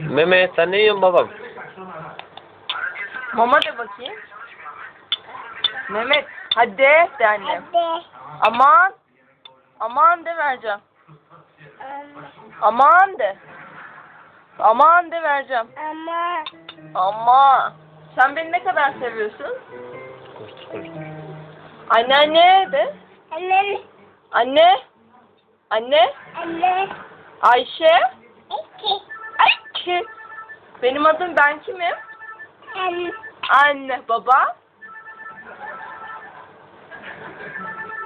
Mehmet sen ne yiyorsun babam? Mama de bakayım. Mehmet hadi de annem. Hadi. Aman. Aman de vereceğim. Aman de. Aman de vereceğim. Ama Ama. Sen beni ne kadar seviyorsun? Koştur koştur. Anne anne de. anne Anne. Anne. anne Ayşe. iki Ayşe. Benim adım ben kimim? anne Anne. Baba.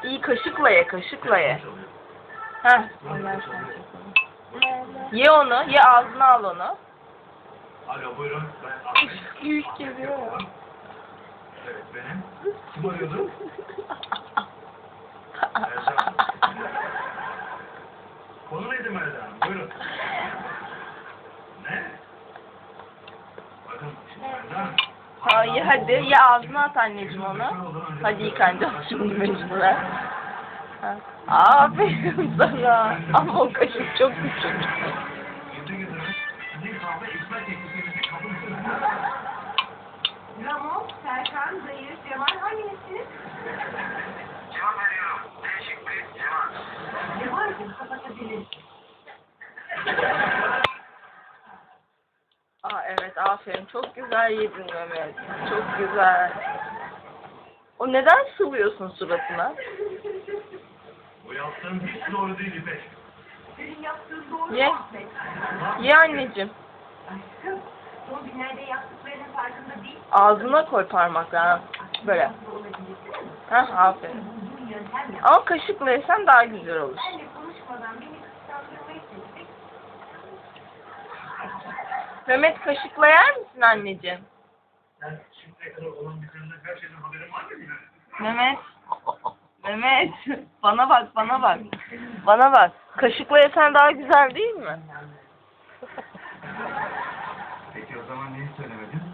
İyi kaşıkla ye kaşıkla ye. Heh. Ye onu. Ye ağzına al onu. Alo buyurun. Ben Büyük geliyor. Evet benim. Kim arıyordu? Melda Hanım? Buyurun. Ne? Bakın şimdi Melda Hanım. Hayır hadi ye ağzına at anneciğim onu. Hadi yıkanacağım şimdi mecburen. Ha. Aferin sana. Ama o kaşık çok küçük. Gece gece sizin kahve içme teklifinizi kabul ediyorum. Ramo, Serkan, Zahir, Cemal hanginizsiniz? Cevap veriyorum. Değişik bir cevap. Cemal'cim kapatabiliriz. Aa evet aferin. Çok güzel yedin Mehmet. Çok güzel. O neden sıvıyorsun suratına? Bu yaptığın hiç doğru değil İpek. Senin yaptığın doğru Ye. Ahmet? Ye anneciğim. Aşkım, son günlerde yaptıklarının farkında değil. Ağzına koy parmaklarını. Böyle. Hah aferin. Ama kaşıkla yesen daha güzel olur. Benle konuşmadan beni kıskandırmayı Mehmet kaşıkla yer misin anneciğim? Sen şimdiye kadar olan bitenden her şeyden haberin var mıydı? Mehmet. Mehmet. Bana bak bana bak. Bana bak. Kaşıkla yesen daha güzel değil mi? Peki o zaman niye söylemedin?